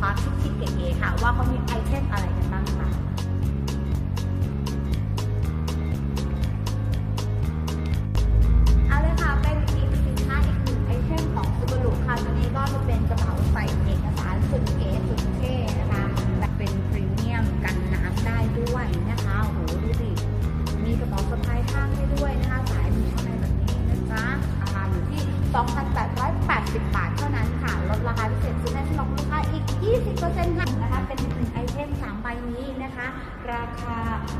ความชิดๆเก๋ๆค่ะ ว่าเขามีไอเทมอะไรกันบ้างค่ะ ราคา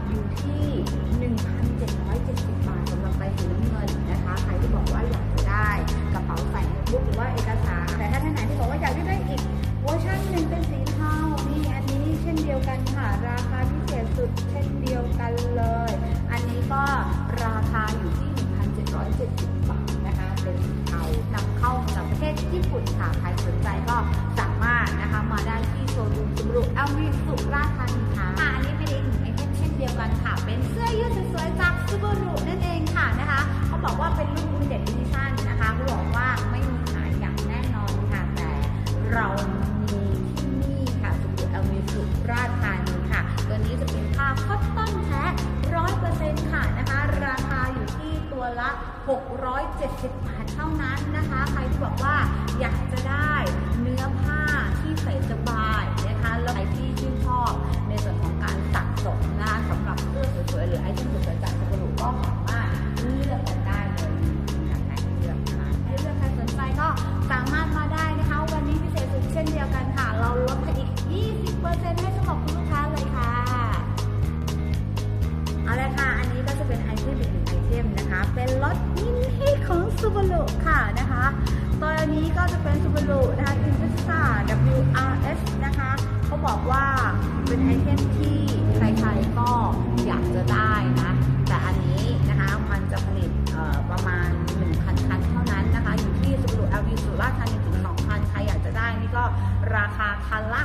อยู่ที่ 1,770 บาทสำหรับใบสีน้ำเงินนะคะ ใครที่บอกว่าอยากจะได้กระเป๋าใส่โน้ตบุ๊กหรือว่าเอกสาร แต่ถ้าท่านไหนที่บอกว่าอยากได้อีกเวอร์ชันหนึ่งเป็นสีเทานี่อันนี้เช่นเดียวกันค่ะ ราคาพิเศษสุดเช่นเดียวกันเลย อันนี้ก็ราคาอยู่ที่ 1,770 บาทนะคะ เป็นสีเทานำเข้ามาจากประเทศญี่ปุ่นค่ะ ใครสนใจก็สามารถนะคะมาได้ที่โชว์รูมสุบรุเอลวีสุราษฎร์ธานีค่ะอะอัน 678 เท่านั้นนะคะ ใครที่บอกว่าอยาก เทมนะคะ เป็นรถมินิของ Subaru ค่ะนะคะตัวนี้ก็จะเป็น Subaru นะคะ Impreza WRS นะคะเขาบอกว่าเป็นไอเทมที่ใครๆก็อยากจะได้นะ แต่อันนี้นะคะมันจะผลิตประมาณ 1,000 คันเท่านั้นนะคะ อยู่ที่ Subaru LV สุราษฎร์ธานีถึง2,000 ใครอยากจะได้นี่ก็ราคาคันละ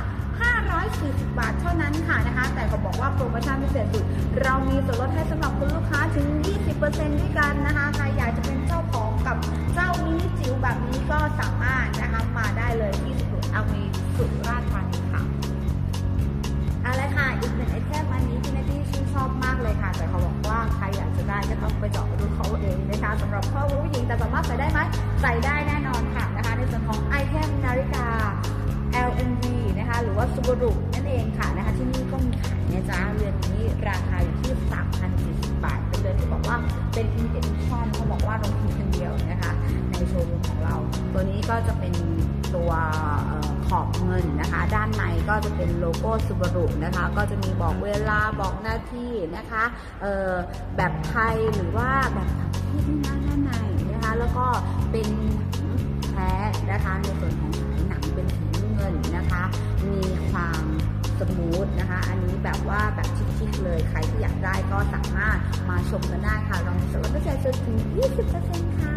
540 บาทเท่านั้น ค่ะนะคะ แต่เขาบอกว่าโปรโมชั่นพิเศษสุด เรามีส่วนลดให้สำหรับคุณลูกค้าถึง 20%ด้วยกันนะคะใครอยากจะเป็นเจ้าของกับเจ้ามินิจิ๋วแบบนี้ก็สามารถนะคะมาได้เลยที่สุดเอามีสุราษฎร์ธานีค่ะเอาละค่ะอีกหนึ่งไอเทมอันนี้พี่นาตี้ชื่นชอบมากเลยค่ะ แต่เขาบอกว่าใครอยากจะได้ก็ต้องไปเจาะดูเขาเองนะคะสำหรับพ่อผู้หญิงแต่สามารถใส่ได้ไหมใส่ได้แน่นอนค่ะนะคะ ในส่วนของไอเทมนาฬิกา LNV นะคะหรือว่า Subaru นเองค่ะนะคะที่นี่ก็มีขายนะจ๊ะเรือนนี้ราคาอยู่ที่ 3,040 บาท เป็นเรือนที่บอกว่าเป็น limited edition เขาบอกว่าลงทุนคนเดียวนะคะในโชว์รูมของเรา ตัวนี้ก็จะเป็นตัวขอบเงินนะคะ ด้านในก็จะเป็นโลโก้ Subaru นะคะ ก็จะมีบอกเวลาบอกหน้าที่นะคะแบบไทยหรือว่าแบบต่างประเทศที่หน้าด้านในนะคะ แล้วก็เป็นแท้นะคะใน นะคะ อันนี้แบบว่าแบบชิคๆเลยใครที่อยากได้ก็สามารถมาชมกันได้ค่ะเรามีส่วนลดพิเศษสุดถึง20%ค่ะ